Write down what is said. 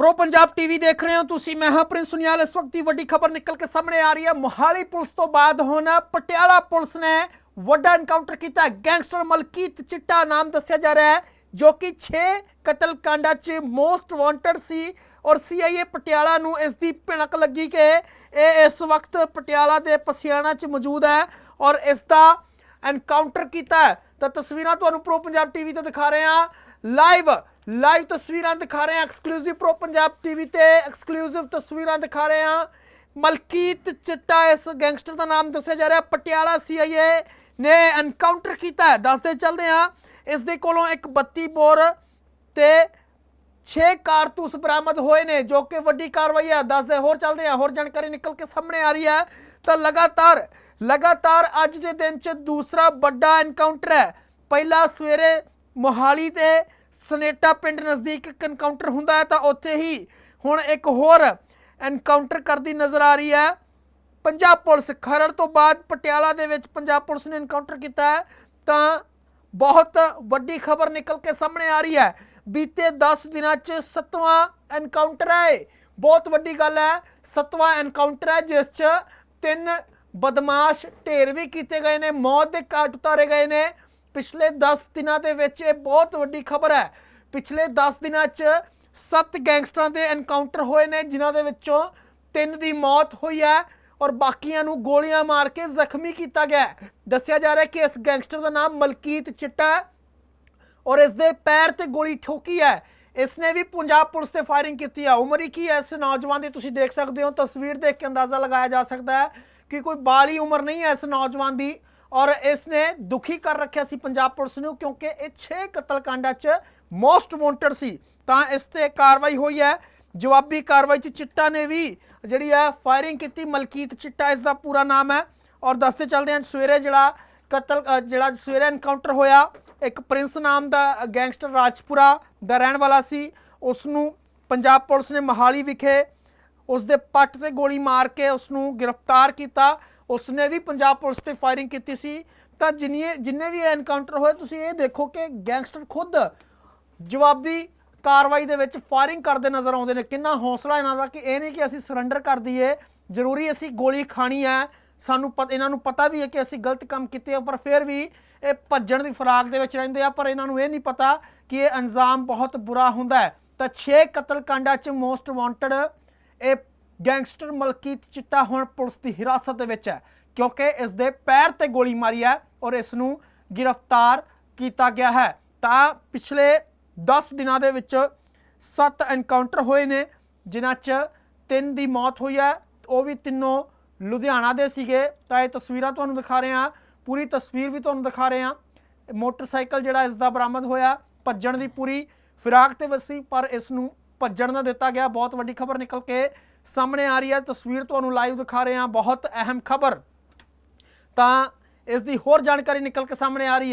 Pro Punjab TV ਦੇਖ ਰਹੇ ਹੋ ਤੁਸੀਂ, ਮੈਂ ਹਾਂ ਪ੍ਰਿੰਸ ਸੁਨਿਆਲ। ਇਸ ਵਕਤ ਦੀ ਵੱਡੀ ਖਬਰ ਨਿਕਲ ਕੇ ਸਾਹਮਣੇ ਆ ਰਹੀ ਹੈ। ਮੋਹਾਲੀ ਪੁਲਿਸ ਤੋਂ ਬਾਅਦ ਹੁਣ ਪਟਿਆਲਾ ਪੁਲਿਸ ਨੇ ਵੱਡਾ ਐਨਕਾਊਂਟਰ ਕੀਤਾ ਗੈਂਗਸਟਰ ਮਲਕੀਤ ਚਿੱਟਾ ਨਾਮ ਦੱਸਿਆ ਜਾ ਰਿਹਾ ਹੈ, ਜੋ ਕਿ 6 ਕਤਲ ਕਾਂਡਾਂ 'ਚ ਮੋਸਟ ਵਾਂਟਡ ਸੀ ਔਰ ਸੀਆਈਏ ਪਟਿਆਲਾ ਨੂੰ ਇਸ ਦੀ ਭਿਣਕ ਲੱਗੀ ਕਿ ਇਹ ਇਸ ਵਕਤ ਪਟਿਆਲਾ ਦੇ ਪਸਿਆਣਾ 'ਚ ਮੌਜੂਦ ਹੈ ਔਰ ਇਸ ਦਾ ਐਨਕਾਊਂਟਰ ਕੀਤਾ ਤਾਂ ਤਸਵੀਰਾਂ ਤੁਹਾਨੂੰ ਪ੍ਰੋ ਪੰਜਾਬ ਟੀਵੀ ਤੇ ਦਿਖਾ ਰਹੇ ਹਾਂ। ਲਾਈਵ ਲਾਈਵ ਤਸਵੀਰਾਂ ਦਿਖਾ ਰਹੇ ਹਾਂ ਐਕਸਕਲੂਸਿਵ ਪ੍ਰੋ ਪੰਜਾਬ ਟੀਵੀ ਤੇ ਐਕਸਕਲੂਸਿਵ ਤਸਵੀਰਾਂ ਦਿਖਾ ਰਹੇ ਹਾਂ। ਮਲਕੀਤ ਚਿੱਟਾ ਇਸ ਗੈਂਗਸਟਰ ਦਾ ਨਾਮ ਦੱਸਿਆ ਜਾ ਰਿਹਾ, ਪਟਿਆਲਾ ਸੀਆਈਏ ਨੇ ਐਨਕਾਊਂਟਰ ਕੀਤਾ ਹੈ। ਦੱਸਦੇ ਚੱਲਦੇ ਹਾਂ, ਇਸ ਦੇ ਕੋਲੋਂ ਇੱਕ 32 ਬੋਰ ਤੇ 6 ਕਾਰਤੂਸ ਬਰਾਮਦ ਹੋਏ ਨੇ, ਜੋ ਕਿ ਵੱਡੀ ਕਾਰਵਾਈ ਹੈ। ਦੱਸਦੇ ਹੋਰ ਚੱਲਦੇ ਹਾਂ, ਹੋਰ ਜਾਣਕਾਰੀ ਨਿਕਲ ਕੇ ਸਾਹਮਣੇ ਆ ਰਹੀ ਹੈ। ਤਾਂ ਲਗਾਤਾਰ ਲਗਾਤਾਰ ਅੱਜ ਦੇ ਦਿਨ 'ਚ ਦੂਸਰਾ ਵੱਡਾ ਐਨਕਾਊਂਟਰ ਹੈ। ਪਹਿਲਾ ਸਵੇਰੇ ਮੋਹਾਲੀ ਤੇ ਸਨੇਟਾ ਪਿੰਡ ਨਜ਼ਦੀਕ ਇੱਕ ਐਨਕਾਊਂਟਰ ਹੁੰਦਾ ਹੈ ਤਾਂ ਉੱਥੇ ਹੀ ਹੁਣ ਇੱਕ ਹੋਰ ਐਨਕਾਊਂਟਰ ਕਰਦੀ ਨਜ਼ਰ ਆ ਰਹੀ ਹੈ। ਪੰਜਾਬ ਪੁਲਿਸ ਖਰੜ ਤੋਂ ਬਾਅਦ ਪਟਿਆਲਾ ਦੇ ਵਿੱਚ ਪੰਜਾਬ ਪੁਲਿਸ ਨੇ ਐਨਕਾਊਂਟਰ ਕੀਤਾ ਹੈ। ਤਾਂ ਬਹੁਤ ਵੱਡੀ ਖਬਰ ਨਿਕਲ ਕੇ ਸਾਹਮਣੇ ਆ ਰਹੀ ਹੈ। ਬੀਤੇ 10 ਦਿਨਾਂ 'ਚ ਸੱਤਵਾਂ ਐਨਕਾਊਂਟਰ ਹੈ ਬਹੁਤ ਵੱਡੀ ਗੱਲ ਹੈ, ਸੱਤਵਾਂ ਐਨਕਾਊਂਟਰ ਹੈ ਜਿਸ 'ਚ ਤਿੰਨ ਬਦਮਾਸ਼ ਢੇਰ ਵੀ ਕੀਤੇ ਗਏ ਨੇ, ਮੌਤ ਦੇ ਘਾਟ ਉਤਾਰੇ ਗਏ ਨੇ। ਪਿਛਲੇ 10 ਦਿਨਾਂ ਦੇ ਵਿੱਚ ਇਹ ਬਹੁਤ ਵੱਡੀ ਖਬਰ ਹੈ। ਪਿਛਲੇ 10 ਦਿਨਾਂ 'ਚ ਸੱਤ ਗੈਂਗਸਟਰਾਂ ਦੇ ਐਨਕਾਊਂਟਰ ਹੋਏ ਨੇ, ਜਿਨ੍ਹਾਂ ਦੇ ਵਿੱਚੋਂ ਤਿੰਨ ਦੀ ਮੌਤ ਹੋਈ ਹੈ ਔਰ ਬਾਕੀਆਂ ਨੂੰ ਗੋਲੀਆਂ ਮਾਰ ਕੇ ਜ਼ਖਮੀ ਕੀਤਾ ਗਿਆ ਦੱਸਿਆ ਜਾ ਰਿਹਾ ਕਿ ਇਸ ਗੈਂਗਸਟਰ ਦਾ ਨਾਮ ਮਲਕੀਤ ਚਿੱਟਾ ਔਰ ਇਸ ਦੇ ਪੈਰ ਤੇ ਗੋਲੀ ਠੋਕੀ ਹੈ। ਇਸ ਨੇ ਵੀ ਪੰਜਾਬ ਪੁਲਿਸ ਤੇ ਫਾਇਰਿੰਗ ਕੀਤੀ ਹੈ। ਉਮਰ ਹੀ ਕੀ ਹੈ? ਇਸ ਨੌਜਵਾਨ ਦੀ ਤੁਸੀਂ ਦੇਖ ਸਕਦੇ ਹੋ। ਤਸਵੀਰ ਦੇਖ ਕੇ ਅੰਦਾਜ਼ਾ ਲਗਾਇਆ ਜਾ ਸਕਦਾ ਹੈ ਕਿ ਕੋਈ ਬਾਲੀ ਉਮਰ ਨਹੀਂ ਹੈ ਇਸ ਨੌਜਵਾਨ ਦੀ। ਔਰ ਇਸ ਨੇ ਦੁਖੀ ਕਰ ਰੱਖਿਆ ਸੀ ਪੰਜਾਬ ਪੁਲਿਸ ਨੂੰ, ਕਿਉਂਕਿ ਇਹ 6 ਕਤਲकांडਾਂ 'ਚ ਮੋਸਟ ਵਾਂਟਡ ਸੀ। ਤਾਂ ਇਸ ਤੇ ਕਾਰਵਾਈ ਹੋਈ ਹੈ। ਜਵਾਬੀ ਕਾਰਵਾਈ 'ਚ ਚਿੱਟਾ ਨੇ ਵੀ ਜਿਹੜੀ ਹੈ ਫਾਇਰਿੰਗ ਕੀਤੀ। ਮਲਕੀਤ ਚਿੱਟਾ ਇਸ ਦਾ ਪੂਰਾ ਨਾਮ ਹੈ। ਔਰ ਦੱਸਦੇ ਚੱਲਦੇ ਹਾਂ, ਸਵੇਰੇ ਜਿਹੜਾ ਕਤਲ ਜਿਹੜਾ ਸਵੇਰੇ ਐਨਕਾਊਂਟਰ ਹੋਇਆ, ਇੱਕ ਪ੍ਰਿੰਸ ਨਾਮ ਦਾ ਗੈਂਗਸਟਰ ਰਾਜਪੁਰਾ ਦਾ ਰਹਿਣ ਵਾਲਾ ਸੀ। ਉਸ ਨੂੰ ਪੰਜਾਬ ਪੁਲਿਸ ਨੇ ਮਹਾਲੀ ਵਿਖੇ ਉਸ ਦੇ ਪੱਟ ਤੇ ਗੋਲੀ ਮਾਰ ਕੇ ਉਸ ਨੂੰ ਗ੍ਰਿਫਤਾਰ ਕੀਤਾ। ਉਸ ਨੇ ਵੀ ਪੰਜਾਬ ਪੁਲਿਸ ਤੇ ਫਾਇਰਿੰਗ ਕੀਤੀ ਸੀ। ਤਾਂ ਜਿੰਨੇ ਜਿੰਨੇ ਵੀ ਐਨਕਾਊਂਟਰ ਹੋਏ, ਤੁਸੀਂ ਇਹ ਦੇਖੋ ਕਿ ਗੈਂਗਸਟਰ ਖੁਦ ਜਵਾਬੀ ਕਾਰਵਾਈ ਦੇ ਵਿੱਚ ਫਾਇਰਿੰਗ ਕਰਦੇ ਨਜ਼ਰ ਆਉਂਦੇ ਨੇ। ਕਿੰਨਾ ਹੌਸਲਾ ਇਹਨਾਂ ਦਾ ਕਿ ਇਹ ਨਹੀਂ ਕਿ ਅਸੀਂ ਸਰੈਂਡਰ ਕਰ ਦਈਏ। ਜ਼ਰੂਰੀ ਅਸੀਂ ਗੋਲੀ ਖਾਣੀ ਹੈ। ਸਾਨੂੰ ਪਤ ਇਹਨਾਂ ਨੂੰ ਪਤਾ ਵੀ ਹੈ ਕਿ ਅਸੀਂ ਗਲਤ ਕੰਮ ਕੀਤੇ ਆ, ਪਰ ਫਿਰ ਵੀ ਇਹ ਭੱਜਣ ਦੀ ਫਰਾਗ ਦੇ ਵਿੱਚ ਰਹਿੰਦੇ ਆ, ਪਰ ਇਹਨਾਂ ਨੂੰ ਇਹ ਨਹੀਂ ਪਤਾ ਕਿ ਇਹ ਅੰਜਾਮ ਬਹੁਤ ਬੁਰਾ ਹੁੰਦਾ ਹੈ। ਤਾਂ 6 ਕਤਲकांडਾਂ 'ਚ ਮੋਸਟ ਵਾਂਟਡ ਇਹ ਗੈਂਗਸਟਰ ਮਲਕੀਤ ਚਿੱਟਾ ਹੁਣ ਪੁਲਿਸ ਦੀ ਹਿਰਾਸਤ ਦੇ ਵਿੱਚ ਹੈ, ਕਿਉਂਕਿ ਇਸ ਦੇ ਪੈਰ ਤੇ ਗੋਲੀ ਮਾਰੀ ਹੈ ਔਰ ਇਸ ਨੂੰ ਗ੍ਰਿਫਤਾਰ ਕੀਤਾ ਗਿਆ ਹੈ। ਤਾਂ ਪਿਛਲੇ 10 ਦਿਨਾਂ ਦੇ ਵਿੱਚ 7 ਐਨਕਾਊਂਟਰ ਹੋਏ ਨੇ, ਜਿਨ੍ਹਾਂ 'ਚ ਤਿੰਨ ਦੀ ਮੌਤ ਹੋਈ ਹੈ, ਉਹ ਵੀ ਤਿੰਨੋਂ ਲੁਧਿਆਣਾ ਦੇ ਸੀਗੇ। ਤਾਂ ਇਹ ਤਸਵੀਰਾਂ ਤੁਹਾਨੂੰ ਦਿਖਾ ਰਹੇ ਹਾਂ, ਪੂਰੀ ਤਸਵੀਰ ਵੀ ਤੁਹਾਨੂੰ ਦਿਖਾ ਰਹੇ ਹਾਂ। ਮੋਟਰਸਾਈਕਲ ਜਿਹੜਾ ਇਸ ਦਾ ਬਰਾਮਦ ਹੋਇਆ, ਭੱਜਣ ਦੀ ਪੂਰੀ ਫਿਰਾਕ ਤੇ ਵਸੀ, ਪਰ ਇਸ ਨੂੰ ਭੱਜਣ ਨਾ ਦਿੱਤਾ ਗਿਆ। ਬਹੁਤ ਵੱਡੀ ਖਬਰ ਨਿਕਲ ਕੇ ਸਾਹਮਣੇ ਆ ਰਹੀ ਹੈ, ਤਸਵੀਰ ਤੁਹਾਨੂੰ ਲਾਈਵ ਦਿਖਾ ਰਹੇ ਹਾਂ, ਬਹੁਤ ਅਹਿਮ ਖਬਰ। ਤਾਂ ਇਸ ਦੀ ਹੋਰ ਜਾਣਕਾਰੀ ਨਿਕਲ ਕੇ ਸਾਹਮਣੇ ਆ ਰਹੀ ਹੈ।